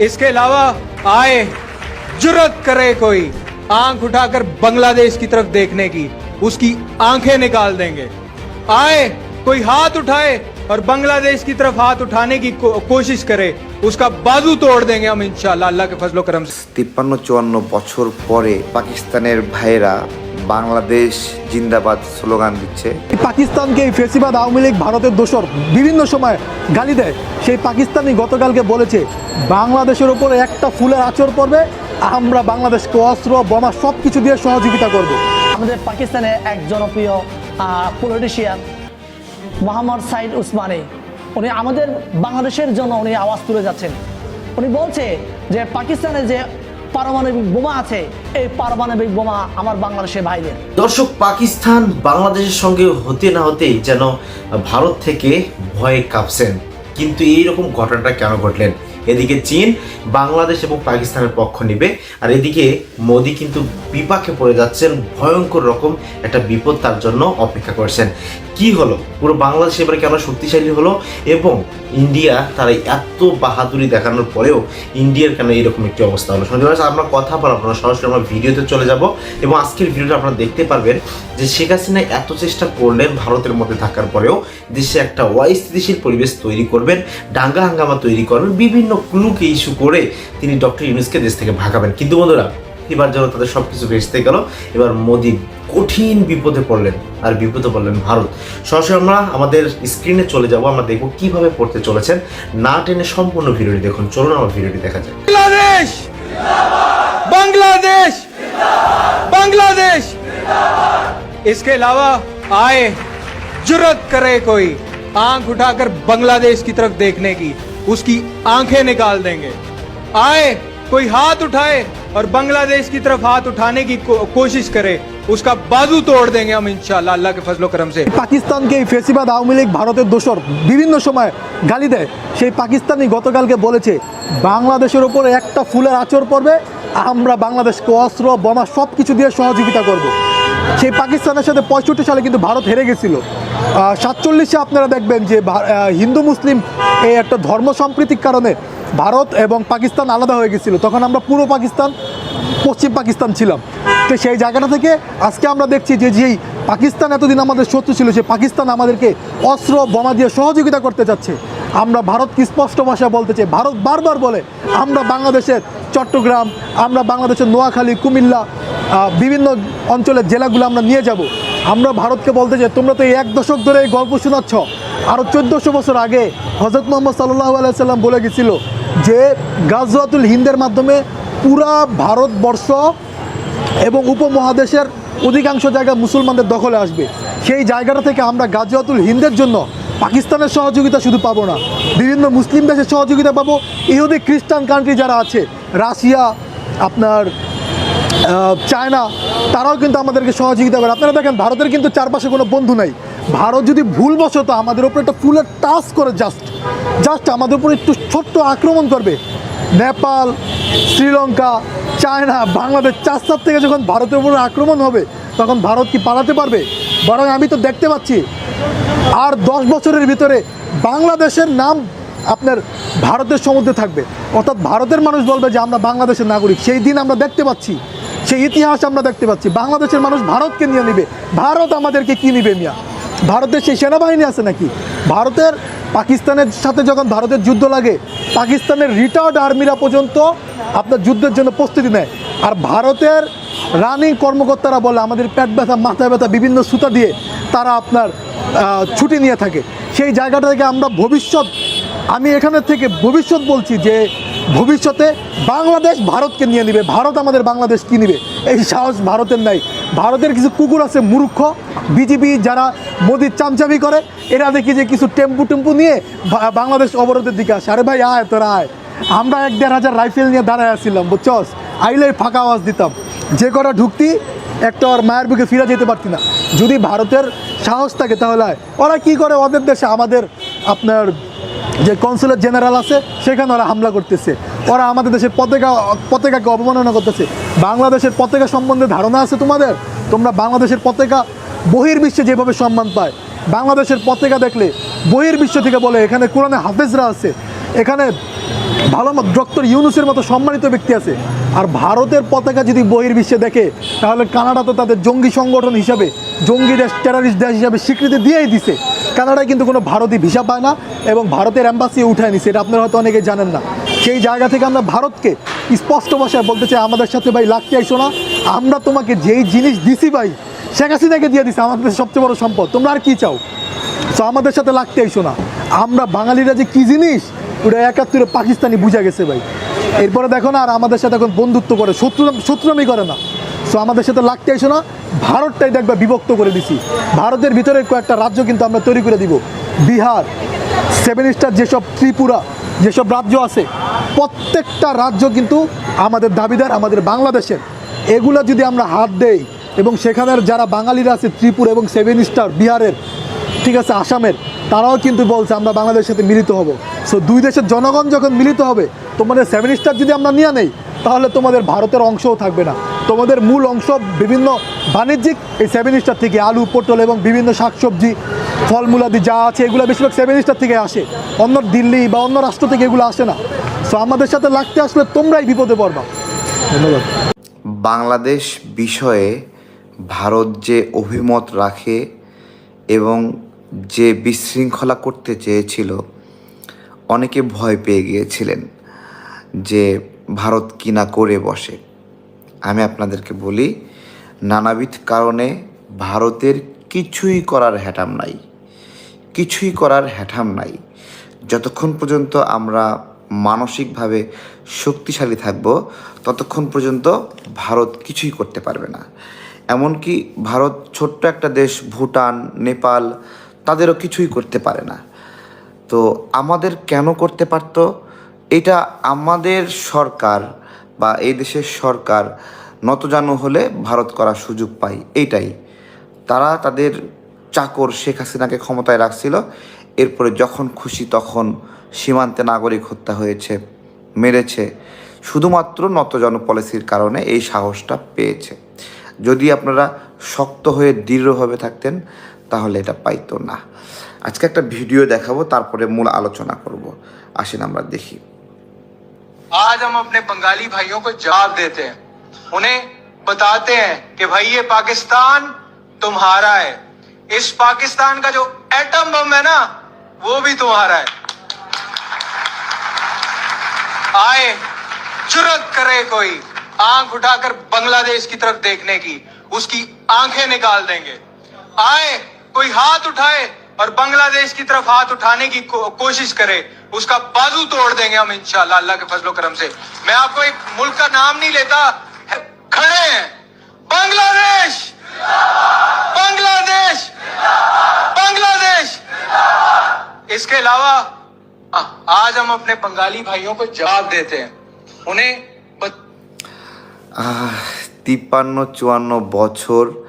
इसके अलावा आए, ज़रूरत करे कोई, आँख उठाकर बांग्लादेश की तरफ़ देखने की, उसकी आँखें निकाल देंगे। आए, कोई हाथ उठाए और बांग्लादेश की तरफ हाथ उठाने की को, कोशिश करे उसका बाजू तोड़ देंगे हम इंशाल्लाह अल्लाह के फजलो करम से তিপ্পান্ন চুয়ান্ন বছর পরে পাকিস্তানের ভাইয়েরা বাংলাদেশ জিন্দাবাদ স্লোগান দিচ্ছে এই পাকিস্তানকে এই ফেসিবাদ আওয়ামী লীগ ভারতের দোসর বিভিন্ন সময় গালি দেয় সেই পাকিস্তানি গতকালকে বলেছে বাংলাদেশের ওপর একটা ফুলের আচর পড়বে আমরা বাংলাদেশকে অস্ত্র বোমা সব কিছু দিয়ে সহযোগিতা করব আমাদের পাকিস্তানে এক জনপ্রিয় পলিটিশিয়ান মোহাম্মদ সাইদ উসমানী। উনি আমাদের বাংলাদেশের জন্য উনি আওয়াজ তুলে যাচ্ছেন। উনি বলছে যে পাকিস্তানে যে পারমাণবিক বোমা আছে, এই পারমাণবিক বোমা আমার বাংলাদেশের ভাইদের দর্শক, পাকিস্তান বাংলাদেশের সঙ্গে হতে না হতেই যেন ভারত থেকে ভয়ে কাঁপছেন। কিন্তু এইরকম ঘটনাটা কেন ঘটলেন? এদিকে চীন, বাংলাদেশ এবং পাকিস্তানের পক্ষ নেবে। আর এদিকে মোদি কিন্তু বিপাকে পড়ে যাচ্ছেন, ভয়ঙ্কর রকম একটা বিপদ তার জন্য অপেক্ষা করছেন। কি হলো? পুরো বাংলাদেশ এবারে কেন শক্তিশালী হলো? এবং ইন্ডিয়া তারা এত বাহাদুরি দেখানোর পরেও ইন্ডিয়ার কেন এরকম একটি অবস্থা হলো? শুনতে পাচ্ছেন, আমরা কথা বলার আপনারা সরাসরি আমরা ভিডিওতে চলে যাব। এবং আজকের ভিডিওটা আপনারা দেখতে পারবেন যে শেখ হাসিনা এত চেষ্টা করলেন ভারতের মধ্যে থাকার পরেও দেশে একটা অস্থিতিশীল পরিবেশ তৈরি করবেন, ডাঙ্গা হাঙ্গামা তৈরি করবেন, বিভিন্ন ক্লুকে ইস্যু করে তিনি ডক্টর ইউনুসকে দেশ থেকে ভাগাবেন কিন্তু বন্ধুরা এবার যেন তাদের সব কিছু ভেসতে গেল এবার মোদি কঠিন বিপদে পড়লেন আর বিপদে পড়লেন ভারত সরাসরি আমরা আমাদের স্ক্রিনে চলে যাব আমরা দেখব কিভাবে পড়তে চলেছেন না টেনে সম্পূর্ণ ভিডিওটি দেখুন চলুন আমার ভিডিওটি দেখা যাক बांग्लादेश बांग्लादेश बांग्लादेश इसके अलावा आए जुरत करे कोई आंख उठाकर बांग्लादेश की तरफ देखने की उसकी आंखें निकाल देंगे आए कोई हाथ उठाए और बांग्लादेश की तरफ हाथ उठाने की को, कोशिश करे उसका बाजू तोड़ देंगे हम इंशाल्लाह अल्लाह के फजलो करम से পাকিস্তানকে এই ফেসিবাদ আওয়ামী লীগ ভারতের দোসর বিভিন্ন সময় গালি দেয় সেই পাকিস্তানি গতকালকে বলেছে বাংলাদেশের ওপর একটা ফুলের আচর পড়বে আমরা বাংলাদেশকে অস্ত্র বোমা সব কিছু দিয়ে সহযোগিতা করব। সেই পাকিস্তানের সাথে পঁয়ষট্টি সালে কিন্তু ভারত হেরে গেছিল। সাতচল্লিশে আপনারা দেখবেন যে হিন্দু, মুসলিম এই একটা ধর্ম সম্প্রীতির কারণে ভারত এবং পাকিস্তান আলাদা হয়ে গেছিল। তখন আমরা পুরো পাকিস্তান, পশ্চিম পাকিস্তান ছিলাম। তো সেই জায়গাটা থেকে আজকে আমরা দেখছি যে যেই পাকিস্তান এতদিন আমাদের শত্রু ছিল সে পাকিস্তান আমাদেরকে অস্ত্র, বোমা দিয়ে সহযোগিতা করতে চাচ্ছে। আমরা ভারতকে স্পষ্ট ভাষা বলতে চাই, ভারত বারবার বলে, আমরা বাংলাদেশের চট্টগ্রাম, আমরা বাংলাদেশের নোয়াখালী, কুমিল্লা বিভিন্ন অঞ্চলের জেলাগুলো আমরা নিয়ে যাব। আমরা ভারতকে বলতে চাই, তোমরা তো এই এক দশক ধরে এই গল্প শোনাচ্ছ। আরও চোদ্দোশো বছর আগে হজরত মোহাম্মদ সাল্লাহ আলাইসাল্লাম বলে গেছিল যে গাজওয়াতুল হিন্দের মাধ্যমে পুরা ভারতবর্ষ এবং উপমহাদেশের অধিকাংশ জায়গা মুসলমানদের দখলে আসবে। সেই জায়গাটা থেকে আমরা গাজিয়াতুল হিন্দের জন্য পাকিস্তানের সহযোগিতা শুধু পাবো না, বিভিন্ন মুসলিম দেশের সহযোগিতা পাবো। ইহুদি খ্রিস্টান কান্ট্রি যারা আছে, রাশিয়া, আপনার চায়না, তারাও কিন্তু আমাদেরকে সহযোগিতা করে। আপনারা দেখেন, ভারতের কিন্তু চারপাশে কোনো বন্ধু নাই। ভারত যদি ভুলবশত আমাদের উপর একটা ফুলের টাচ করে জাস্ট জাস্ট আমাদের উপর একটু ছোট্ট আক্রমণ করবে, নেপাল, শ্রীলঙ্কা, চায়না, বাংলাদেশ চার চার থেকে যখন ভারতের উপর আক্রমণ হবে, তখন ভারত কি পালাতে পারবে? বরং আমি তো দেখতে পাচ্ছি, আর দশ বছরের ভিতরে বাংলাদেশের নাম আপনার ভারতের সমুদ্রে থাকবে। অর্থাৎ ভারতের মানুষ বলবে যে আমরা বাংলাদেশের নাগরিক। সেই দিন আমরা দেখতে পাচ্ছি সেই ইতিহাস আমরা দেখতে পাচ্ছি, বাংলাদেশের মানুষ ভারতকে নিয়ে নিবে। ভারত আমাদেরকে কি নিবে মিয়া? ভারতের সেই সেনাবাহিনী আছে নাকি? ভারতের, পাকিস্তানের সাথে যখন ভারতের যুদ্ধ লাগে, পাকিস্তানের রিটায়ার্ড আর্মিরা পর্যন্ত আপনার যুদ্ধের জন্য প্রস্তুতি নেয়। আর ভারতের রানিং কর্মকর্তারা বলে আমাদের পেট ব্যথা মাথা ব্যথা, বিভিন্ন সুতা দিয়ে তারা আপনার ছুটি নিয়ে থাকে। সেই জায়গাটা থেকে আমরা ভবিষ্যৎ, আমি এখানে থেকে ভবিষ্যৎ বলছি যে ভবিষ্যতে বাংলাদেশ ভারতকে নিয়ে নিবে। ভারত আমাদের বাংলাদেশ কি নিবে? এই সাহস ভারতের নাই। ভারতের কিছু কুকুর আছে মূর্খ বিজেপি যারা মোদির চামচামি করে, এরা দেখি যে কিছু টেম্পু টেম্পু নিয়ে বাংলাদেশ অবরোধের দিকে আসে। আরে ভাই, আয় তোরা, আয়। আমরা এক দেড় হাজার রাইফেল নিয়ে দাঁড়ায় আসছিলাম বুঝছস? আইলে ফাঁকা আওয়াজ দিতাম। যে কটা ঢুকতি, একটা ওর মায়ের বুকে ফিরে যেতে পারতি না। যদি ভারতের সাহস থাকে তাহলে। ওরা কি করে? ওদের দেশে আমাদের আপনার যে কনসুলেট জেনারেল আছে, সেখানে ওরা হামলা করতেছে। ওরা আমাদের দেশের পতাকা, পতাকাকে অবমাননা করতেছে। বাংলাদেশের পতাকা সম্বন্ধে ধারণা আছে তোমাদের? তোমরা বাংলাদেশের পতাকা বহির্বিশ্বে যেভাবে সম্মান পায়, বাংলাদেশের পতাকা দেখলে বহির্বিশ্ব থেকে বলে, এখানে কোরআনে হাফেজরা আছে, এখানে ভালো ডক্টর ইউনুসের মতো সম্মানিত ব্যক্তি আছে। আর ভারতের পতাকা যদি বহির্বিশ্বে দেখে, তাহলে কানাডা তো তাদের জঙ্গি সংগঠন হিসাবে, জঙ্গি দেশ টেরারিস্ট দেশ হিসাবে স্বীকৃতি দিয়েই দিছে। কানাডায় কিন্তু কোনো ভারতীয় ভিসা পায় না এবং ভারতের অ্যাম্বাসি উঠায় নিছে এটা আপনারা হয়তো অনেকে জানেন না। সেই জায়গা থেকে আমরা ভারতকে স্পষ্ট ভাষায় বলতে চাই, আমাদের সাথে ভাই লাগতে আইসো না। আমরা তোমাকে যেই জিনিস দিছি ভাই, শেখ হাসিনাকে দিয়ে দিছি, আমাদের সবচেয়ে বড় সম্পদ। তোমরা আর কি চাও? সো আমাদের সাথে লাগতে আইসো না। আমরা বাঙালিরা যে কি জিনিস, ওটা একাত্তরে পাকিস্তানি বুঝা গেছে ভাই। এরপরে দেখো না, আর আমাদের সাথে এখন বন্ধুত্ব করে শত্রু শত্রুমি করে না। সো আমাদের সাথে লাগতে আইসো না। ভারতটাই দেখবা বিভক্ত করে দিছি। ভারতের ভিতরে কয়েকটা রাজ্য কিন্তু আমরা তৈরি করে দিব। বিহার সেভেন স্টার যেসব ত্রিপুরা, যেসব রাজ্য আছে, প্রত্যেকটা রাজ্য কিন্তু আমাদের দাবিদার, আমাদের বাংলাদেশের। এগুলো যদি আমরা হাত দেই এবং সেখানের যারা বাঙালিরা আছে, ত্রিপুরা এবং সেভেন স্টার বিহারের, ঠিক আছে, আসামের তারাও কিন্তু বলছে, আমরা বাংলাদেশের সাথে মিলিত হব। সো দুই দেশের জনগণ যখন মিলিত হবে, তোমাদের সেভেন স্টার যদি আমরা নিয়ে নেই, তাহলে তোমাদের ভারতের অংশও থাকবে না। তোমাদের মূল অংশ বিভিন্ন বাণিজ্যিক এই সেভেন স্টার থেকে আলু, পটল এবং বিভিন্ন শাকসবজি ফলমূলাদি যা আছে, এগুলো বেশিরভাগ সেভেন স্টার থেকে আসে। অন্য দিল্লি বা অন্য রাষ্ট্র থেকে এগুলো আসে না। সো আমাদের সাথে লাগতে আসলে তোমরাই বিপদে পড়বা। ধন্যবাদ। বাংলাদেশ বিষয়ে ভারত যে অভিমত রাখে এবং যে বিশৃঙ্খলা করতে চেয়েছিল, অনেকে ভয় পেয়ে গিয়েছিলেন যে ভারত কিনা করে বসে। আমি আপনাদেরকে বলি, নানাবিধ কারণে ভারতের কিছুই করার হ্যাটাম নাই। কিছুই করার হ্যাঠাম নাই। যতক্ষণ পর্যন্ত আমরা মানসিকভাবে শক্তিশালী থাকব, ততক্ষণ পর্যন্ত ভারত কিছুই করতে পারবে না। এমনকি ভারত ছোট্ট একটা দেশ, ভুটান, নেপাল তাদেরও কিছুই করতে পারে না। তো আমাদের কেন করতে পারতো? এটা আমাদের সরকার বা এই দেশের সরকার নতজানু হলে ভারত করার সুযোগ পায়, এইটাই। তারা তাদের চাকর শেখ হাসিনাকে ক্ষমতায় রাখছিল, এরপরে যখন খুশি তখন সীমান্তে নাগরিক হত্যা হয়েছে, মেরেছে। শুধুমাত্র নতজন পলিসির কারণে এই সাহসটা পেয়েছে। যদি আপনারা শক্ত হয়ে দৃঢ়ভাবে থাকতেন তাহলে এটা পাইতো না আজকে একটা ভিডিও দেখাবো তারপরে মূল আলোচনা করব আসেন আমরা দেখি आज हम अपने बंगाली भाइयों को जवाब देते हैं उन्हें बताते हैं कि भाई ये पाकिस्तान तुम्हारा है इस पाकिस्तान का जो एटम बम है ना वो भी तुम्हारा है आए जुरत करे कोई आंख उठाकर बांग्लादेश की तरफ देखने की उसकी आंखें निकाल देंगे आए कोई हाथ उठाए और बांग्लादेश की तरफ़ हाथ उठाने की को, कोशिश करे उसका बाजू तोड़ देंगे हम इंशाल्लाह अल्लाह के फजलो करम से। मैं आपको एक मुल्क का नाम नहीं लेता खड़े हैं। बांग्लादेश! बांग्लादेश! बांग्लादेश! इसके अलावा आज हम अपने बंगाली भाइयों को जवाब देते हैं। उन्हें तिप्पान्न चुवान्न बछर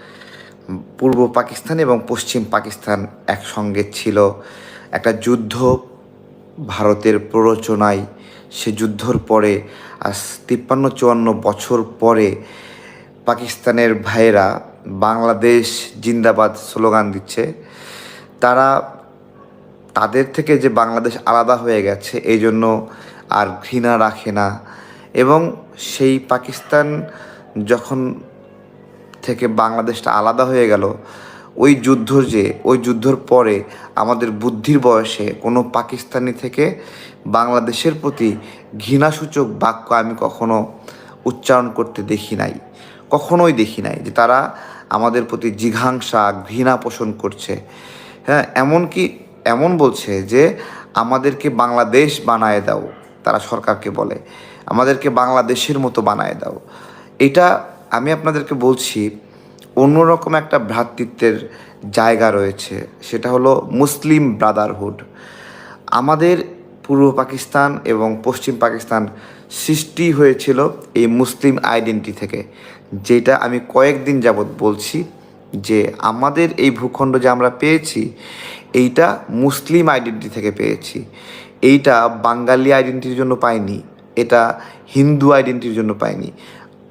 পূর্ব পাকিস্তান এবং পশ্চিম পাকিস্তান একসঙ্গে ছিল। একটা যুদ্ধ ভারতের প্ররোচনায় সে যুদ্ধর পরে, আজ তিপ্পান্ন চুয়ান্ন বছর পরে পাকিস্তানের ভাইয়েরা বাংলাদেশ জিন্দাবাদ স্লোগান দিচ্ছে। তারা তাদের থেকে যে বাংলাদেশ আলাদা হয়ে গেছে, এই জন্য আর ঘৃণা রাখে না। এবং সেই পাকিস্তান যখন থেকে বাংলাদেশটা আলাদা হয়ে গেল, ওই যুদ্ধ যে, ওই যুদ্ধর পরে আমাদের বুদ্ধির বয়সে কোনো পাকিস্তানি থেকে বাংলাদেশের প্রতি ঘৃণাসূচক বাক্য আমি কখনো উচ্চারণ করতে দেখি নাই, কখনোই দেখি নাই যে তারা আমাদের প্রতি জিঘাংসা, ঘৃণা পোষণ করছে। হ্যাঁ এমনকি, এমন বলছে যে আমাদেরকে বাংলাদেশ বানায় দাও, তারা সরকারকে বলে, আমাদেরকে বাংলাদেশের মতো বানায় দাও। এটা আমি আপনাদেরকে বলছি, অন্যরকম একটা ভ্রাতৃত্বের জায়গা রয়েছে, সেটা হলো মুসলিম ব্রাদারহুড। আমাদের পূর্ব পাকিস্তান এবং পশ্চিম পাকিস্তান সৃষ্টি হয়েছিল এই মুসলিম আইডেন্টি থেকে, যেটা আমি কয়েকদিন যাবৎ বলছি যে আমাদের এই ভূখণ্ড যে আমরা পেয়েছি, এইটা মুসলিম আইডেন্টি থেকে পেয়েছি। এইটা বাঙালি আইডেন্টির জন্য পাইনি, এটা হিন্দু আইডেন্টির জন্য পাইনি।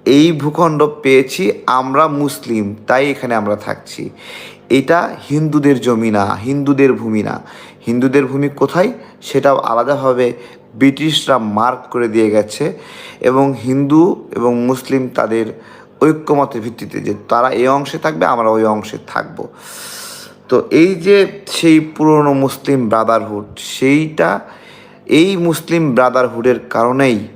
এই ভূখণ্ড পেয়েছি, আমরা মুসলিম, তাই এখানে আমরা থাকছি। এটা হিন্দুদের জমি না, হিন্দুদের ভূমি না। হিন্দুদের ভূমি কোথায়? সেটাও আলাদাভাবে ব্রিটিশরা মার্ক করে দিয়ে গেছে এবং হিন্দু এবং মুসলিম তাদের ঐক্যমতের ভিত্তিতে যে তারা এই অংশে থাকবে, আমরা ওই অংশে থাকব। তো এই যে সেই পুরনো মুসলিম ব্রাদারহুড, সেইটা এই মুসলিম ব্রাদারহুডের কারণেই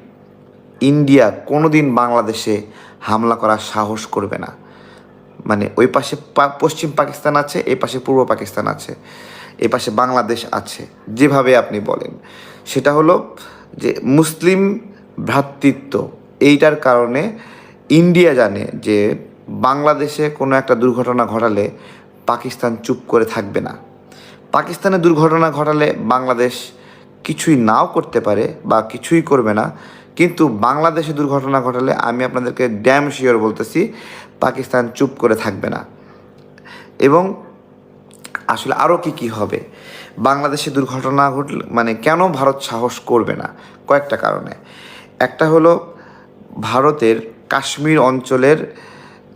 ইন্ডিয়া কোনোদিন বাংলাদেশে হামলা করার সাহস করবে না। মানে ওই পাশে পশ্চিম পাকিস্তান আছে, এই পাশে পূর্ব পাকিস্তান আছে, এই পাশে বাংলাদেশ আছে, যেভাবে আপনি বলেন। সেটা হলো যে মুসলিম ভ্রাতৃত্ব, এইটার কারণে ইন্ডিয়া জানে যে বাংলাদেশে কোনো একটা দুর্ঘটনা ঘটালে পাকিস্তান চুপ করে থাকবে না। পাকিস্তানে দুর্ঘটনা ঘটালে বাংলাদেশ কিছুই নাও করতে পারে বা কিছুই করবে না। কিন্তু বাংলাদেশে দুর্ঘটনা ঘটালে আমি আপনাদেরকে ড্যাম শিওর বলতেছি, পাকিস্তান চুপ করে থাকবে না। এবং আসলে আরও কি কি হবে? বাংলাদেশে দুর্ঘটনা ঘটলে মানে কেন ভারত সাহস করবে না? কয়েকটা কারণে। একটা হলো ভারতের কাশ্মীর অঞ্চলের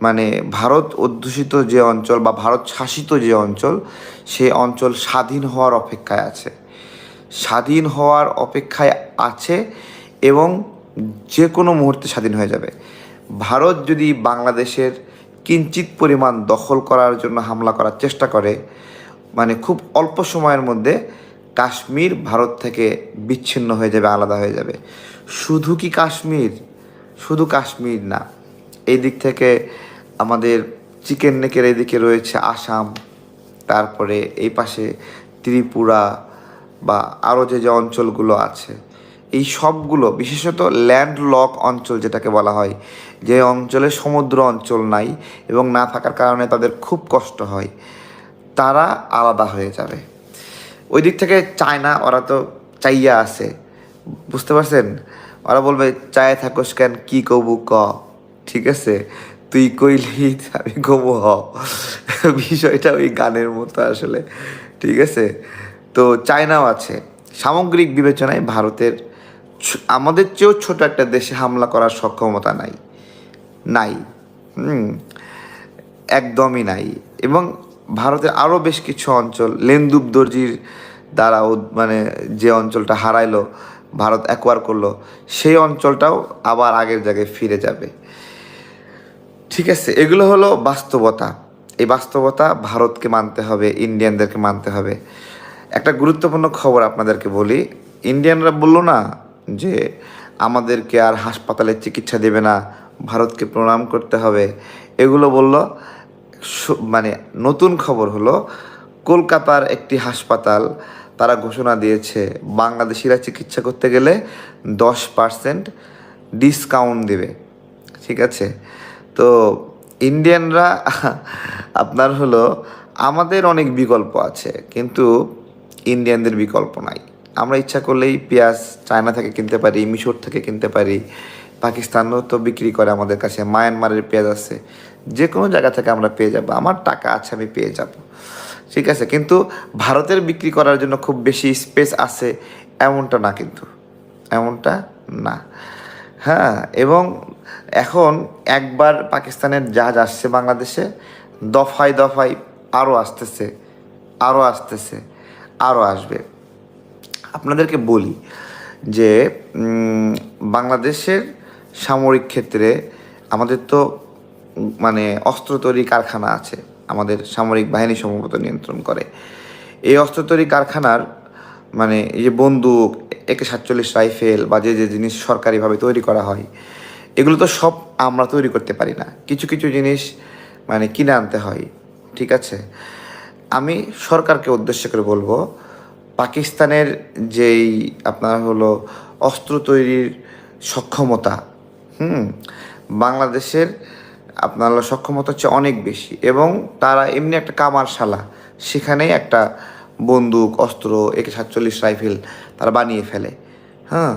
মানে ভারত অধ্যুষিত যে অঞ্চল বা ভারত শাসিত যে অঞ্চল সে অঞ্চল স্বাধীন হওয়ার অপেক্ষায় আছে। স্বাধীন হওয়ার অপেক্ষায় আছে এবং যে কোনো মুহূর্তে স্বাধীন হয়ে যাবে। ভারত যদি বাংলাদেশের কিঞ্চিত পরিমাণ দখল করার জন্য হামলা করার চেষ্টা করে মানে খুব অল্প সময়ের মধ্যে কাশ্মীর ভারত থেকে বিচ্ছিন্ন হয়ে যাবে, আলাদা হয়ে যাবে। শুধু কি কাশ্মীর? শুধু কাশ্মীর না। এই দিক থেকে আমাদের চিকেন নেকের এদিকে রয়েছে আসাম, তারপরে এই পাশে ত্রিপুরা বা আরও যে যে অঞ্চলগুলো আছে। এই সবগুলো, বিশেষত ল্যান্ড লক অঞ্চল যেটাকে বলা হয়, যে অঞ্চলে সমুদ্র অঞ্চল নাই এবং না থাকার কারণে তাদের খুব কষ্ট হয়, তারা আলাদা হয়ে যাবে। ওই দিক থেকে চায়না, ওরা তো চাইয়া আছে, বুঝতে পারছেন? ওরা বলবে, চায় থাকোস কেন? কী কবু ক? ঠিক আছে? তুই কইলি আমি কবু হ। বিষয়টা ওই গানের মতো আসলে, ঠিক আছে? তো চায়নাও আছে। সামগ্রিক বিবেচনায় ভারতের আমাদের চেয়েও ছোট একটা দেশে হামলা করার সক্ষমতা নাই। নাই। একদমই নাই। এবং ভারতের আরও বেশ কিছু অঞ্চল লেন্দুব দর্জির দ্বারা মানে যে অঞ্চলটা হারাইলো, ভারত অ্যাকোয়ার করল, সেই অঞ্চলটাও আবার আগের জায়গায় ফিরে যাবে। ঠিক আছে, এগুলো হলো বাস্তবতা। এই বাস্তবতা ভারতকে মানতে হবে, ইন্ডিয়ানদেরকে মানতে হবে। একটা গুরুত্বপূর্ণ খবর আপনাদেরকে বলি। ইন্ডিয়ানরা বলল না যে আমাদেরকে আর হাসপাতালে চিকিৎসা দেবে না, ভারতকে প্রণাম করতে হবে। এগুলো বলল মানে নতুন খবর হলো, কলকাতার একটি হাসপাতাল তারা ঘোষণা দিয়েছে, বাংলাদেশিরা চিকিৎসা করতে গেলে দশ পার্সেন্ট ডিসকাউন্ট দেবে। ঠিক আছে? তো ইন্ডিয়ানরা, আপনার হলো, আমাদের অনেক বিকল্প আছে, কিন্তু ইন্ডিয়ানদের বিকল্প নাই। আমরা ইচ্ছা করলেই পেঁয়াজ চায়না থেকে কিনতে পারি, মিশর থেকে কিনতে পারি, পাকিস্তানও তো বিক্রি করে আমাদের কাছে, মায়ানমারের পেঁয়াজ আছে। যে কোনো জায়গা থেকে আমরা পেয়ে যাব, আমার টাকা আছে, আমি পেয়ে যাব। ঠিক আছে, কিন্তু ভারতের বিক্রি করার জন্য খুব বেশি স্পেস আছে, এমনটা না কিন্তু, এমনটা না। হ্যাঁ এবং এখন একবার পাকিস্তানের জাহাজ আসছে বাংলাদেশে, দফায় দফায় আরও আসতেছে আরও আসতেছে আরও আসবে। আপনাদেরকে বলি যে বাংলাদেশের সামরিক ক্ষেত্রে আমাদের তো মানে অস্ত্র তৈরি কারখানা আছে, আমাদের সামরিক বাহিনী সম্ভবত নিয়ন্ত্রণ করে। এই অস্ত্র তৈরি কারখানার মানে এই যে বন্দুক, একে সাতচল্লিশ রাইফেল বা যে যে জিনিস সরকারিভাবে তৈরি করা হয়, এগুলো তো সব আমরা তৈরি করতে পারি না। কিছু কিছু জিনিস মানে কিনে আনতে হয়, ঠিক আছে? আমি সরকারকে উদ্দেশ্য করে বলব পাকিস্তানের যেই আপনার হলো অস্ত্র তৈরির সক্ষমতা, হুম, বাংলাদেশের আপনার সক্ষমতা হচ্ছে অনেক বেশি এবং তারা এমনি একটা কামারশালা, সেখানেই একটা বন্দুক, অস্ত্র, একে সাতচল্লিশ রাইফেল তারা বানিয়ে ফেলে হ্যাঁ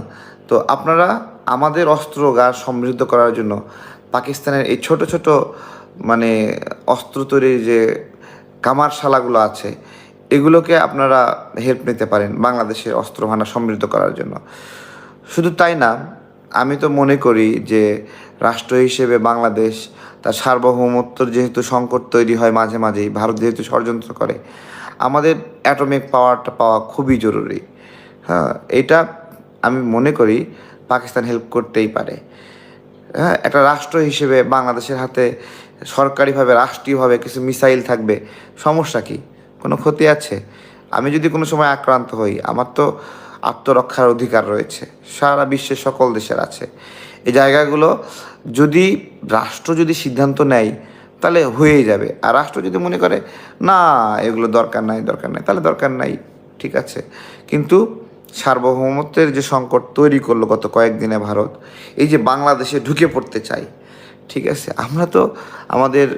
তো আপনারা আমাদের অস্ত্রগার সমৃদ্ধ করার জন্য পাকিস্তানের এই ছোট ছোট মানে অস্ত্র তৈরির যে কামারশালাগুলো আছে এগুলোকে আপনারা হেল্প নিতে পারেন বাংলাদেশের অস্ত্র ভান্ডার সমৃদ্ধ করার জন্য। শুধু তাই না, আমি তো মনে করি যে রাষ্ট্র হিসেবে বাংলাদেশ তার সার্বভৌমত্বর যেহেতু সংকট তৈরি হয় মাঝে মাঝেই, ভারত যেহেতু ষড়যন্ত্র করে, আমাদের অ্যাটমিক পাওয়ারটা পাওয়া খুবই জরুরি। হ্যাঁ এটা আমি মনে করি পাকিস্তান হেল্প করতেই পারে। হ্যাঁ একটা রাষ্ট্র হিসেবে বাংলাদেশের হাতে সরকারিভাবে, রাষ্ট্রীয়ভাবে কিছু মিসাইল থাকবে, সমস্যা কি? কোনো ক্ষতি আছে? আমি যদি কোনো সময় আক্রান্ত হই, আমার তো আত্মরক্ষার অধিকার রয়েছে। সারা বিশ্বের সকল দেশের আছে। এই জায়গাগুলো যদি রাষ্ট্র যদি সিদ্ধান্ত নেয়, তাহলে হয়েই যাবে। আর রাষ্ট্র যদি মনে করে, না, এগুলো দরকার নাই দরকার নাই, তাহলে দরকার নাই, ঠিক আছে। কিন্তু সার্বভৌমত্বের যে সংকট তৈরি করল গত কয়েকদিনে ভারত, এই যে বাংলাদেশে ঢুকে পড়তে চাই, ঠিক আছে? আমরা তো আমাদের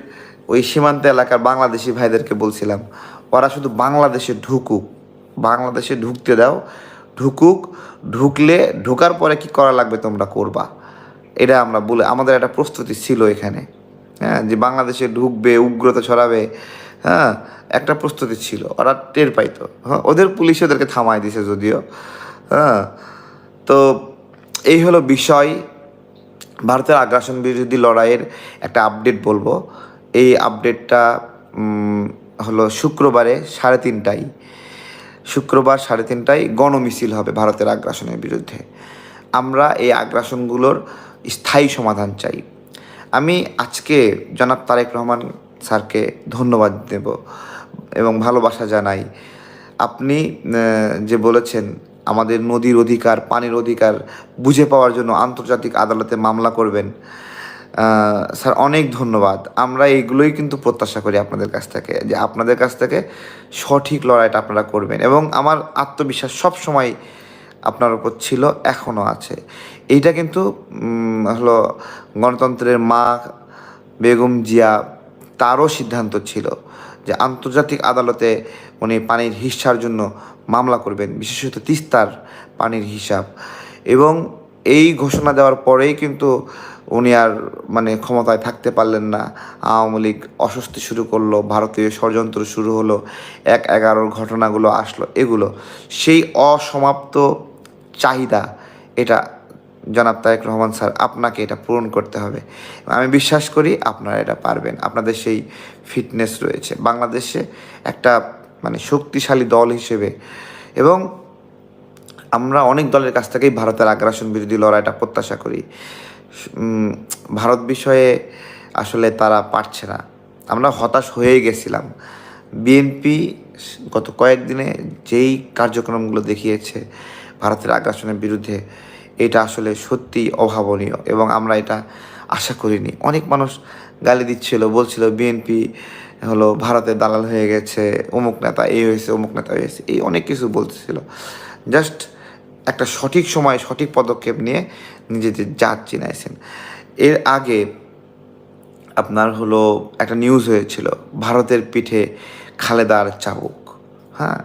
ওই সীমান্ত এলাকার বাংলাদেশি ভাইদেরকে বলছিলাম ওরা শুধু বাংলাদেশে ঢুকুক। বাংলাদেশে ঢুকতে দাও, ঢুকুক, ঢুকলে ঢোকার পরে কি করা লাগবে তোমরা করবা। এটা আমরা বলে, আমাদের একটা প্রস্তুতি ছিল এখানে। হ্যাঁ যে বাংলাদেশে ঢুকবে, উগ্রতা ছড়াবে হ্যাঁ একটা প্রস্তুতি ছিল। ওরা টের পাইতো। হ্যাঁ ওদের পুলিশ ওদেরকে থামায় দিছে যদিও। হ্যাঁ তো এই হলো বিষয়। ভারতের আগ্রাসন বিরোধী লড়াইয়ের একটা আপডেট বলব। এই আপডেটটা হলো শুক্রবারে সাড়ে তিনটায়। শুক্রবার সাড়ে তিনটায় গণমিছিল হবে ভারতের আগ্রাসনের বিরুদ্ধে। আমরা এই আগ্রাসনগুলোর স্থায়ী সমাধান চাই। আমি আজকে জনাব তারেক রহমান স্যারকে ধন্যবাদ দেব এবং ভালোবাসা জানাই। আপনি যে বলেছেন, আমাদের নদীর অধিকার, পানির অধিকার বুঝে পাওয়ার জন্য আন্তর্জাতিক আদালতে মামলা করবেন। স্যার, অনেক ধন্যবাদ। আমরা এইগুলোই কিন্তু প্রত্যাশা করি আপনাদের কাছ থেকে, যে আপনাদের কাছ থেকে সঠিক লড়াইটা আপনারা করবেন। এবং আমার আত্মবিশ্বাস সব সময় আপনার উপর ছিল, এখনও আছে। এইটা কিন্তু হলো গণতন্ত্রের মা বেগম জিয়া তারও সিদ্ধান্ত ছিল যে আন্তর্জাতিক আদালতে উনি পানির হিসার জন্য মামলা করবেন, বিশেষত তিস্তার পানির হিসাব। এবং এই ঘোষণা দেওয়ার পরেই কিন্তু উনি আর মানে ক্ষমতায় থাকতে পারলেন না। আওয়ামী লীগ অস্বস্তি শুরু করল, ভারতীয় ষড়যন্ত্র শুরু হলো, এক এগারোর ঘটনাগুলো আসলো, এগুলো। সেই অসমাপ্ত চাহিদা, এটা জনাব তারেক রহমান স্যার, আপনাকে এটা পূরণ করতে হবে। আমি বিশ্বাস করি আপনারা এটা পারবেন। আপনাদের সেই ফিটনেস রয়েছে। বাংলাদেশে একটা মানে শক্তিশালী দল হিসেবে এবং আমরা অনেক দলের কাছ থেকেই ভারতের আগ্রাসন বিরোধী লড়াইটা প্রত্যাশা করি। ভারত বিষয়ে আসলে তারা পারছে না। আমরা হতাশ হয়ে গেছিলাম। বিএনপি গত কয়েকদিনে যেই কার্যক্রমগুলো দেখিয়েছে ভারতের আগ্রাসনের বিরুদ্ধে, এটা আসলে সত্যিই অভাবনীয় এবং আমরা এটা আশা করিনি। অনেক মানুষ গালি দিচ্ছিল, বলছিল বিএনপি হলো ভারতের দালাল হয়ে গেছে, অমুক নেতা এই হয়েছে, অমুক নেতা হয়েছে, এই অনেক কিছু বলতেছিল। জাস্ট একটা সঠিক সময়ে সঠিক পদক্ষেপ নিয়ে নিজেদের জাত চিনাইছেন। এর আগে আপনার হলো একটা নিউজ হয়েছিল, ভারতের পিঠে খালেদার চাবুক। হ্যাঁ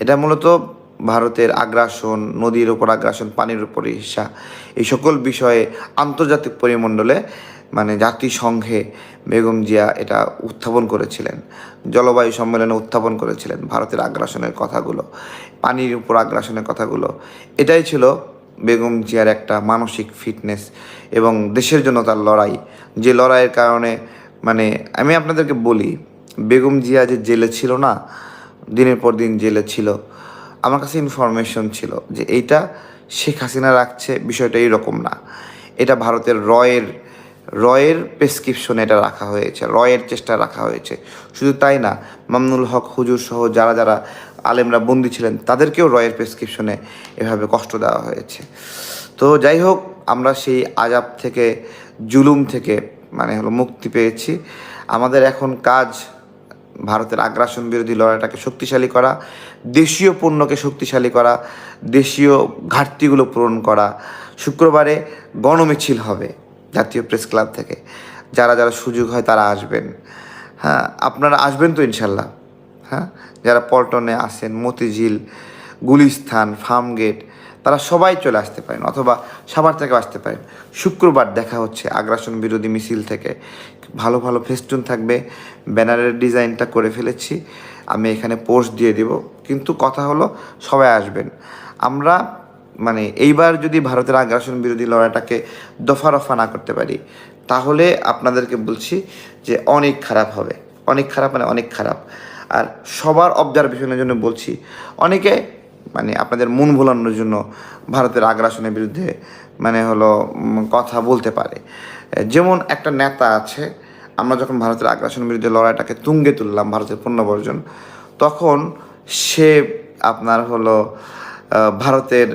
এটা মূলত ভারতের আগ্রাসন, নদীর ওপর আগ্রাসন, পানির উপর হিসা এই সকল বিষয়ে আন্তর্জাতিক পরিমণ্ডলে মানে জাতিসংঘে বেগম জিয়া এটা উত্থাপন করেছিলেন, জলবায়ু সম্মেলনে উত্থাপন করেছিলেন ভারতের আগ্রাসনের কথাগুলো, পানির উপর আগ্রাসনের কথাগুলো। এটাই ছিল বেগম জিয়ার একটা মানসিক ফিটনেস এবং দেশের জন্য তার লড়াই। যে লড়াইয়ের কারণে মানে আমি আপনাদেরকে বলি, বেগম জিয়া যে জেলে ছিল না, দিনের পর দিন জেলে ছিল, আমার কাছে ইনফরমেশন ছিল যে এইটা শেখ হাসিনা রাখছে, বিষয়টা এইরকম না। এটা ভারতের রয়ের রয়ের প্রেসক্রিপশনে এটা রাখা হয়েছে, রয়ের চেষ্টা রাখা হয়েছে। শুধু তাই না, মামনুল হক হুজুর সহ যারা যারা আলেমরা বন্দী ছিলেন, তাদেরকেও রয়ের প্রেসক্রিপশনে এভাবে কষ্ট দেওয়া হয়েছে। তো যাই হোক, আমরা সেই আজাব থেকে, জুলুম থেকে মানে হলো মুক্তি পেয়েছি। আমাদের এখন কাজ, ভারতের আগ্রাসন বিরোধী লড়াইটাকে শক্তিশালী করা, দেশীয় পণ্যকে শক্তিশালী করা, দেশীয় ঘাটতিগুলো পূরণ করা। শুক্রবারে গণমিছিল হবে। জাতীয় প্রেস ক্লাব থেকে। যারা যারা সুযোগ হয় তারা আসবেন। হ্যাঁ আপনারা আসবেন তো ইনশাল্লাহ। হ্যাঁ যারা পল্টনে আসেন মতিঝিল, গুলিস্থান, ফার্মগেট, তারা সবাই চলে আসতে পারেন অথবা সাভার থেকে আসতে পারেন। শুক্রবার দেখা হচ্ছে আগ্রাসন বিরোধী মিছিল থেকে। ভালো ভালো ফেস্টুন থাকবে। ব্যানারের ডিজাইনটা করে ফেলেছি। আমি এখানে পোস্ট দিয়ে দিব। কিন্তু কথা হলো সবাই আসবেন। আমরা মানে এইবার যদি ভারতের আগ্রাসন বিরোধী লড়াইটাকে দফা রফা না করতে পারি, তাহলে আপনাদেরকে বলছি যে অনেক খারাপ হবে। অনেক খারাপ মানে অনেক খারাপ। আর সবার অবজারভেশনের জন্য বলছি, অনেকে মানে আপনাদের মন ভোলানোর জন্য ভারতের আগ্রাসনের বিরুদ্ধে মানে হলো কথা বলতে পারে। যেমন একটা নেতা আছে, আমরা যখন ভারতের আগ্রাসনের বিরুদ্ধে লড়াইটাকে তুঙ্গে তুললাম ভারতের পণ্য তখন সে আপনার হলো ভারতের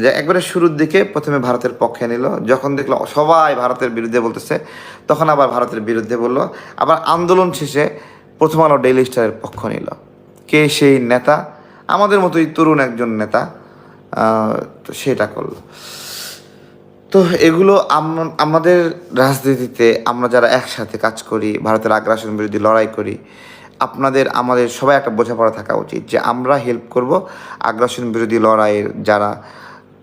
যে একবারে শুরুর দিকে প্রথমে ভারতের পক্ষে নিল, যখন দেখল সবাই ভারতের বিরুদ্ধে বলতেছে, তখন আবার ভারতের বিরুদ্ধে বলল, আবার আন্দোলন শেষে প্রথম আলো ডেইলি স্টারের পক্ষ নিল। কে সেই নেতা? আমাদের মতোই তরুণ একজন নেতা তো সেটা করল। তো এগুলো আম- আমাদের রাজনীতিতে আমরা যারা একসাথে কাজ করি, ভারতের আগ্রাসন বিরোধী লড়াই করি, আপনাদের, আমাদের সবাই একটা বোঝাপড়া থাকা উচিত যে আমরা হেল্প করব আগ্রাসন বিরোধী লড়াইয়ের যারা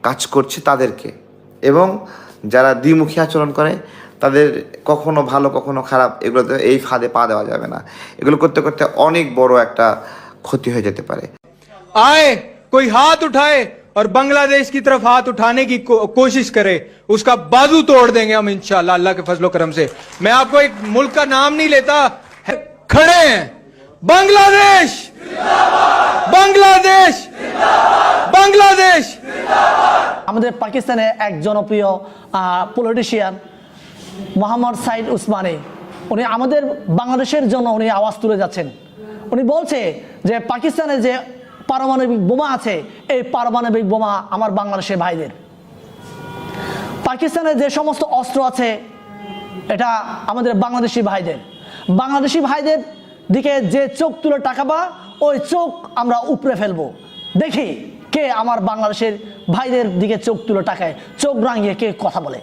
কাজ করছে তাদেরকে এবং যারা দ্বিমুখী আচরণ করে তাদের কখনো ভালো কখনো খারাপ এগুলোতে এই ফাঁদে পা দেওয়া যাবে না এগুলো করতে করতে অনেক বড় একটা ক্ষতি হয়ে যেতে পারে आए कोई हाथ उठाए और बांग्लादेश की तरफ हाथ उठाने की को, कोशिश करे उसका बाजू तोड़ देंगे हम इंशाल्लाह अल्लाह के फजलो करम से मैं आपको एक मुल्क का नाम नहीं लेता है, खड़े हैं বাংলাদেশ! বাংলাদেশ! বাংলাদেশ! আমাদের পাকিস্তানে এক জনপ্রিয় পলিটিশিয়ান মোহাম্মদ সাইদ উসমানী। উনি আমাদের বাংলাদেশের জন্য উনি আওয়াজ তুলে যাচ্ছেন। উনি বলছে যে, পাকিস্তানে যে পারমাণবিক বোমা আছে, এই পারমাণবিক বোমা আমার বাংলাদেশের ভাইদের। পাকিস্তানে যে সমস্ত অস্ত্র আছে, এটা আমাদের বাংলাদেশি ভাইদের। বাংলাদেশি ভাইদের দিকে যে চোখ তুলে টাকাবা ওই চোখ আমরা উপড়ে ফেলব। দেখি কে আমার বাংলাদেশের ভাইদের দিকে চোখ তুলে টাকায় চোখ রাঙিয়ে কে কথা বলে।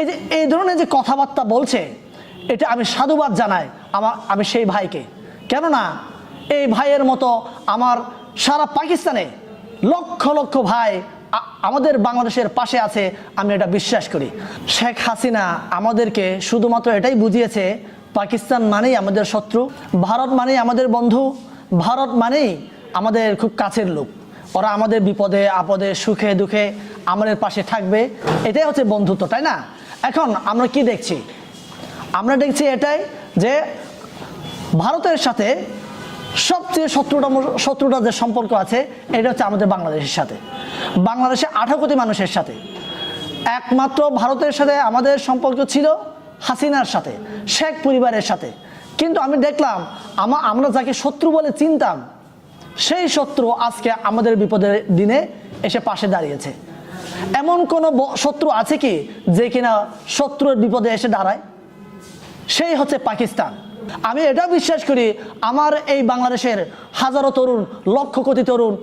এই যে, এই ধরনের যে কথাবার্তা বলছে, এটা আমি সাধুবাদ জানাই আমার, আমি সেই ভাইকে। কেননা, এই ভাইয়ের মতো আমার সারা পাকিস্তানে লক্ষ লক্ষ ভাই আমাদের বাংলাদেশের পাশে আছে, আমি এটা বিশ্বাস করি। শেখ হাসিনা আমাদেরকে শুধুমাত্র এটাই বুঝিয়েছে পাকিস্তান মানেই আমাদের শত্রু, ভারত মানেই আমাদের বন্ধু, ভারত মানেই আমাদের খুব কাছের লোক। ওরা আমাদের বিপদে, আপদে, সুখে, দুঃখে আমাদের পাশে থাকবে। এটাই হচ্ছে বন্ধুত্ব, তাই না? এখন আমরা কি দেখছি? আমরা দেখছি এটাই যে ভারতের সাথে সবচেয়ে শত্রুটা শত্রুটা যে সম্পর্ক আছে, এটা হচ্ছে আমাদের বাংলাদেশের সাথে। বাংলাদেশে আঠারো কোটি মানুষের সাথে। একমাত্র ভারতের সাথে আমাদের সম্পর্ক ছিল হাসিনার সাথে, শেখ পরিবারের সাথে। কিন্তু আমি দেখলাম, আমা আমরা যাকে শত্রু বলে চিনতাম, সেই শত্রু আজকে আমাদের বিপদের দিনে এসে পাশে দাঁড়িয়েছে। এমন কোনো শত্রু আছে কি যে কিনা শত্রুর বিপদে এসে দাঁড়ায়? সেই হচ্ছে পাকিস্তান। আমি এটা বিশ্বাস করি, আমার এই বাংলাদেশের হাজারো তরুণ, লক্ষ কোটি তরুণ,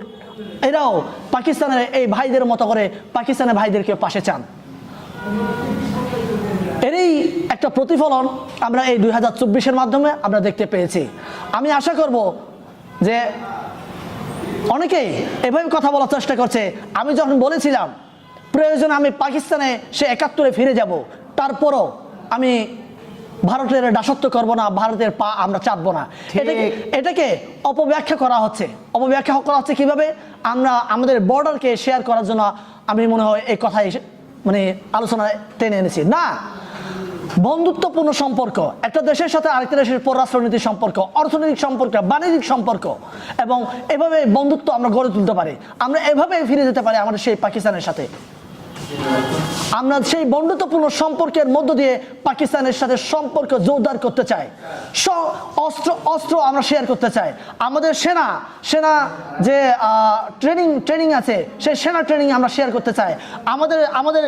এরাও পাকিস্তানের এই ভাইদের মতো করে পাকিস্তানের ভাইদেরকে পাশে চান। একটা প্রতিফলন আমরা এই দুই হাজার চব্বিশের মাধ্যমে আমরা দেখতে পেয়েছি। আমি আশা করব যে অনেকেই এভাবে কথা বলার চেষ্টা করছে। আমি যখন বলেছিলাম প্রয়োজনে আমি পাকিস্তানে সে একাত্তরে ফিরে যাব তারপরও আমি ভারতের দাসত্ব করব না ভারতের পা আমরা চাটবো না। এটাকে এটাকে অপব্যাখ্যা করা হচ্ছে। অপব্যাখ্যা করা হচ্ছে কীভাবে? আমরা আমাদের বর্ডারকে শেয়ার করার জন্য আমি মনে হয় এই কথা মানে আলোচনায় টেনে এনেছি। না বন্ধুত্বপূর্ণ সম্পর্ক, একটা দেশের সাথে আরেকটা দেশের পররাষ্ট্রনীতির সম্পর্ক, অর্থনৈতিক সম্পর্ক, বাণিজ্যিক সম্পর্ক, এবং এভাবে বন্ধুত্ব আমরা গড়ে তুলতে পারি। আমরা এভাবে ফিরে যেতে পারি আমাদের সেই পাকিস্তানের সাথে। আমরা সেই বন্ধুত্বপূর্ণ সম্পর্কের মধ্য দিয়ে পাকিস্তানের সাথে সম্পর্ক জোরদার করতে চাই। অস্ত্র অস্ত্র আমরা শেয়ার করতে চাই। আমাদের সেনা সেনা যে ট্রেনিং ট্রেনিং আছে সেই সেনা ট্রেনিং আমরা শেয়ার করতে চাই। আমাদের আমাদের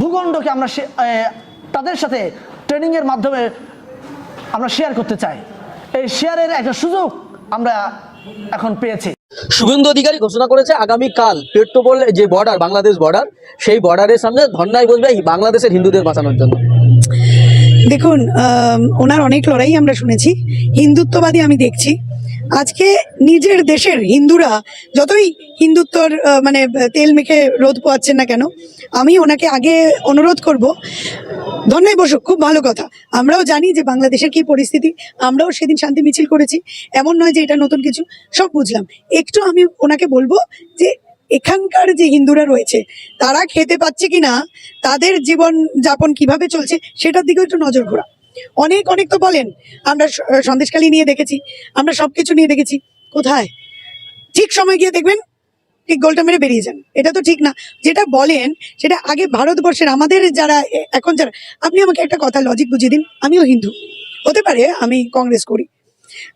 ভূখণ্ডকে আমরা তাদের সাথে ট্রেনিংয়ের মাধ্যমে আমরা শেয়ার করতে চাই। এই শেয়ারের একটা সুযোগ আমরা এখন পেয়েছি। শুভেন্দু অধিকারী ঘোষণা করেছে আগামী কাল পেট্রোপোল যে বর্ডার বাংলাদেশ বর্ডার সেই বর্ডারের সামনে ধর্নায় বসবে বাংলাদেশের হিন্দুদের বাঁচানোর জন্য। দেখুন ওনার অনেক লড়াই আমরা শুনেছি। হিন্দুত্ববাদী আমি দেখছি। আজকে নিজের দেশের হিন্দুরা যতই হিন্দুত্বর মানে তেল মেখে রোদ পোয়াচ্ছেন না কেন, আমি ওনাকে আগে অনুরোধ করব ধন্যবাদ বসুক, খুব ভালো কথা। আমরাও জানি যে বাংলাদেশের কি পরিস্থিতি, আমরাও সেদিন শান্তি মিছিল করেছি, এমন নয় যে এটা নতুন কিছু, সব বুঝলাম। একটু আমি ওনাকে বলব যে এখানকার যে হিন্দুরা রয়েছে, তারা খেতে পাচ্ছে কিনা, তাদের জীবন যাপন কীভাবে চলছে, সেটার দিকেও একটু নজর ঘোরা অনেক অনেক তো বলেন। আমরা স- সন্দেশখালি নিয়ে দেখেছি। আমরা সবকিছু নিয়ে দেখেছি। কোথায়? ঠিক সময় গিয়ে দেখবেন, ঠিক গোলটা মেরে বেরিয়ে যান। এটা তো ঠিক না। যেটা বলেন, সেটা আগে ভারতবর্ষের আমাদের যারা এখন যারা, আপনি আমাকে একটা কথা লজিক বুঝিয়ে দিন। আমিও হিন্দু। হতে পারে আমি কংগ্রেস করি।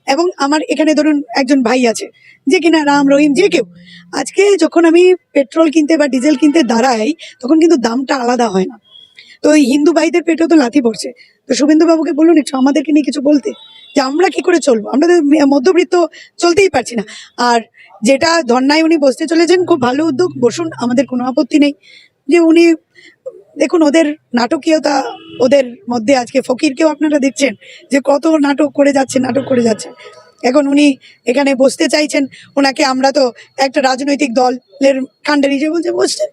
এবং আমার এখানে ধরুন একজন ভাই আছে, যে কিনা রাম, রহিম, যে কেউ। আজকে যখন আমি পেট্রোল কিনতে বা ডিজেল কিনতে দাঁড়াই, তখন কিন্তু দামটা আলাদা হয় না। তো হিন্দু ভাইদের পেটেও তো লাথি পড়ছে। তো শুভেন্দু বাবুকে বলুন একটু আমাদেরকে নিয়ে কিছু বলতে, যে আমরা কি করে চলবো? আমরা তো মধ্যবিত্ত চলতেই পারছি না। আর যেটা ধর্নায় উনি বসতে চলেছেন, খুব ভালো উদ্যোগ। বসুন, আমাদের কোনো আপত্তি নেই। যে উনি, দেখুন, ওদের নাটকীয়তা, ওদের মধ্যে আজকে ফকিরকেও আপনারা দেখছেন, যে কত নাটক করে যাচ্ছে, নাটক করে যাচ্ছে। এখন উনি এখানে বসতে চাইছেন, ওনাকে আমরা তো একটা রাজনৈতিক দলের কাণ্ডে নিজে বলছে বসছেন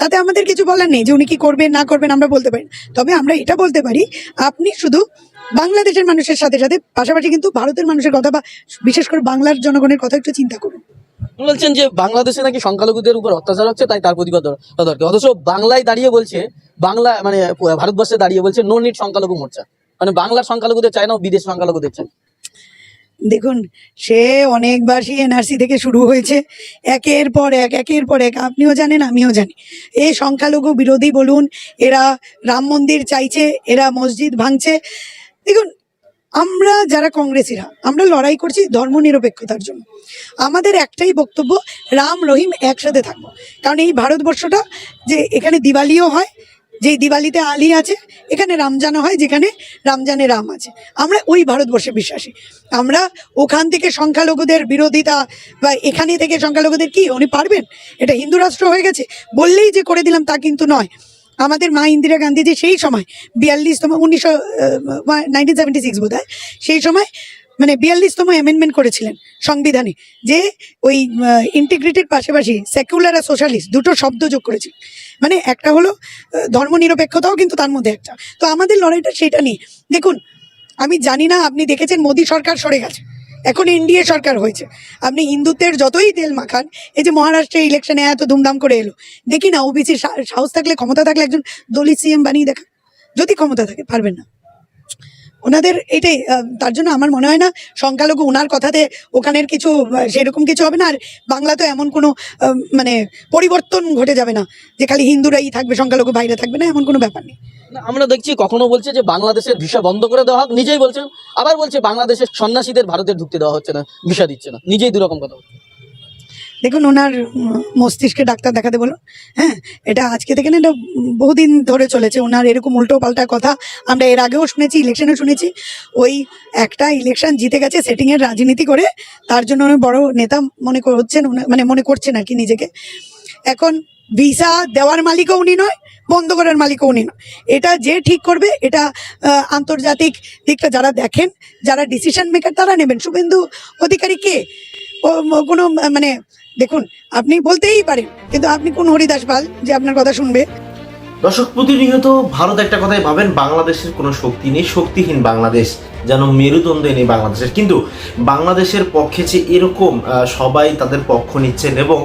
তাতে আমাদের কিছু বলার নেই যে উনি কি করবেন, না করবেন, আমরা বলতে পারি তবে আমরা এটা বলতে পারি, আপনি শুধু বাংলাদেশের মানুষের সাথে সাথে, পাশাপাশি কিন্তু ভারতের মানুষের কথা বা বিশেষ করে বাংলার জনগণের কথা একটু চিন্তা করুন। বলছেন যে বাংলাদেশে নাকি সংখ্যালঘুদের উপর অত্যাচার হচ্ছে, তাই তার প্রতিবাদ অথচ বাংলায় দাঁড়িয়ে বলছে, বাংলা মানে ভারতবর্ষে দাঁড়িয়ে বলছে নো নিট সংখ্যালঘু মোর্চা। মানে বাংলার সংখ্যালঘুদের চায় না, বিদেশ সংখ্যালঘুদের চায়। দেখুন, সে অনেকবার সেই এনআরসি থেকে শুরু হয়েছে। একের পর এক, একের পর এক, আপনিও জানেন, আমিও জানি। এই সংখ্যালঘু বিরোধী বলুন, এরা রাম মন্দির চাইছে, এরা মসজিদ ভাঙছে। দেখুন, আমরা যারা কংগ্রেসিরা, আমরা লড়াই করছি ধর্মনিরপেক্ষতার জন্য। আমাদের একটাই বক্তব্য, রাম, রহিম একসাথে থাকব। কারণ এই ভারতবর্ষটা যে এখানে দিওয়ালিও হয় যে দিওয়ালিতে আলী আছে, এখানে রমজানও হয়, যেখানে রামজানে রাম আছে। আমরা ওই ভারতবর্ষে বিশ্বাসী। আমরা ওখান থেকে সংখ্যালঘুদের বিরোধিতা বা এখানে থেকে সংখ্যালঘুদের কি, উনি পারবেন? এটা হিন্দু রাষ্ট্র হয়ে গেছে। বললেই যে করে দিলাম তা কিন্তু নয়। আমাদের মা ইন্দিরা গান্ধী যে সেই সময় বিয়াল্লিশতম, উনিশশো নাইনটিন সেভেন্টি সিক্স বোধ হয় সেই সময় মানে বিয়াল্লিশতম অ্যামেন্ডমেন্ট করেছিলেন সংবিধানে, যে ওই ইন্টিগ্রিটির পাশাপাশি সেকুলার আর সোশ্যালিস্ট দুটো শব্দ যোগ করেছিল মানে একটা হলো ধর্মনিরপেক্ষতাও কিন্তু তার মধ্যে একটা। তো আমাদের লড়াইটা সেটা নিয়ে। দেখুন, আমি জানি না, আপনি দেখেছেন মোদী সরকার সরে গেছে। এখন এনডিএ সরকার হয়েছে। আপনি হিন্দুত্বের যতই তেল মাখান, এই যে মহারাষ্ট্রে ইলেকশনে এত ধুমধাম করে এলো। দেখি না ওবিসি সাহস থাকলে ক্ষমতা থাকলে একজন দলিত সিএম বানিয়ে দেখা যদি ক্ষমতা থাকে, পারবেন না। ওনাদের এটাই তার জন্য আমার মনে হয় না সংখ্যালঘু ওনার কথাতে ওখানের কিছু সেরকম কিছু হবে না আর বাংলা তো এমন কোনো মানে পরিবর্তন ঘটে যাবে না যে খালি হিন্দুরাই থাকবে, সংখ্যালঘু বাইরে থাকবে না, এমন কোনো ব্যাপার নেই আমরা দেখছি কখনো বলছে যে বাংলাদেশের ভিসা বন্ধ করে দেওয়া হোক, নিজেই বলছে, আবার বলছে বাংলাদেশের সন্ন্যাসীদের ভারতে ঢুকতে দেওয়া হচ্ছে না, ভিসা দিচ্ছে না, নিজেই দুরকম কথা। দেখুন, ওনার মস্তিষ্কে ডাক্তার দেখাতে বলুন। হ্যাঁ এটা আজকে থেকে না, এটা বহুদিন ধরে চলেছে। ওনার এরকম উল্টো পাল্টা কথা আমরা এর আগেও শুনেছি ইলেকশনে শুনেছি। ওই একটা ইলেকশন জিতে গেছে সেটিংয়ের রাজনীতি করে। তার জন্য উনি বড় নেতা মনে উনি- মানে মনে করছেন আর কি নিজেকে। এখন ভিসা দেওয়ার মালিকও উনি নয়, বন্ধ করার মালিকও উনি নয়। এটা যে ঠিক করবে, এটা আন্তর্জাতিক দিকটা যারা দেখেন, যারা ডিসিশন মেকার তারা নেবেন। শুভেন্দু অধিকারী কে? কোনো মানে দেখুন, আপনি বলতেই পারেন, কিন্তু আপনি কোন হরিদাস পাল যে আপনার কথা শুনবে? দর্শক, প্রতিনিয়ত ভারত একটা কথাই ভাবেন, বাংলাদেশের কোনো শক্তি নেই, শক্তিহীন বাংলাদেশ। যেন মেরুদণ্ড নেই বাংলাদেশের। কিন্তু বাংলাদেশের পক্ষে যে এরকম সবাই তাদের পক্ষ নিচ্ছেন এবং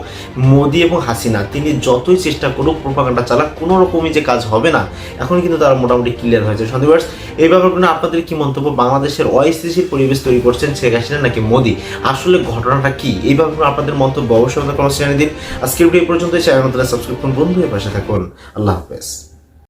মোদি এবং হাসিনা, তিনি যতই চেষ্টা করুক প্রোপাগান্ডা চালাক, কোনো রকমই যে কাজ হবে না। এখন কিন্তু তারা মোটামুটি ক্লিয়ার হয়েছে। সন্দেবার্স এই ব্যাপারগুলো আপনাদের কি মন্তব্য? বাংলাদেশের অস্থিতিশীল পরিবেশ তৈরি করছেন শেখ হাসিনা নাকি মোদি? আসলে ঘটনাটা কি? এই ব্যাপারে আপনাদের মন্তব্য অবশ্যই আমাদের কমেন্টস জানিয়ে দিন। আজকের ভিডিও পর্যন্ত চ্যানেল সাবস্ক্রাইব করুন। বন্ধু পাশে থাকুন। আল্লাহ হাফেজ।